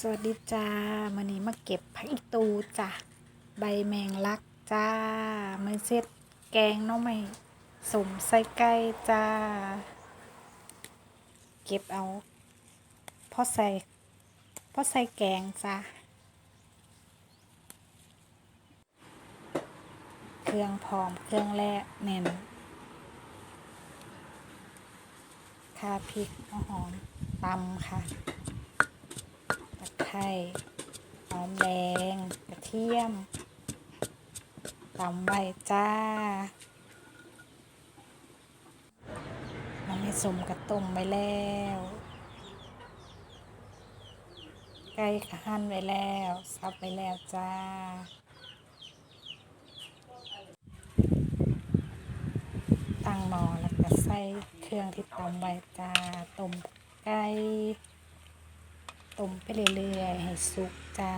สวัสดีจ้ามันนี้มาเก็บผักอีตูจ้ะใบแมงลักจ้ามือเซ็ตแกงน้องไม่สมใส่ไก่จ้า เก็บเอาพอใส่พอใส่แกงจ้าเครื่องพร้อมเครื่องแรกแน่นข่าพริกหอมตำค่ะ ไคร้หอมแดงกระเทียมตำใบจ้ามันไม่สมกระต้มไปแล้วไก่กระหั่นไว้แล้วซับไปแล้วจ้าตั้งหม้อแล้วก็ใส่เครื่องที่ตำไว้จ้าต้มไก่ ต้มไปเรื่อยๆ ให้สุกจ้า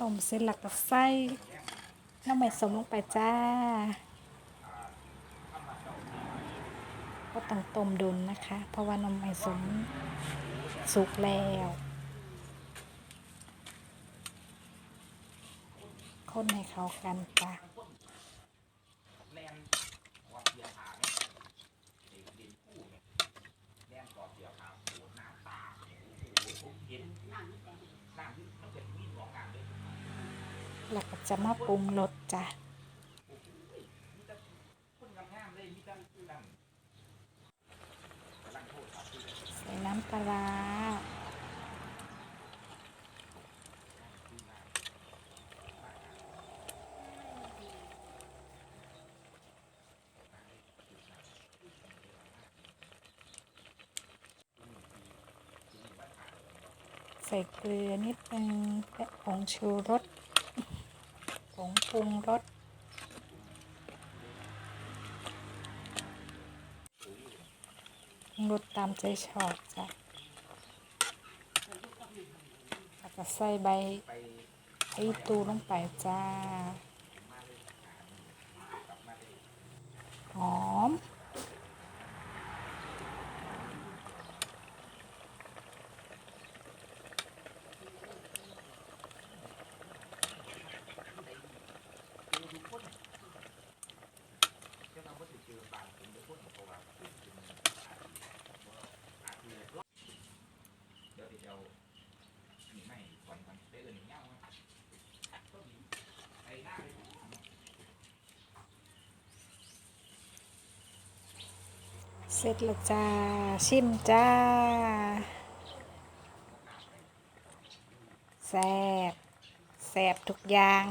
ต้มเสร็จแล้วก็ใส่ น้ำมันสมลงไปจ้าก็ต้องต้มดุนนะคะ เพราะว่าน้ำมันสมสุกแล้วคนให้เข้ากันจ้า แล้วก็จะมาปรุงรสจ้ะใส่น้ำปลาร้าใส่เกลือนิดนึงและผงชูรส ผงปรุงรสรสตามใจชอบจ้ะแล้วก็ใส่ใบไอตูลงไปจ้า หอม เสร็จแล้วจ้า ชิมจ้า แซ่บ แซ่บทุกอย่าง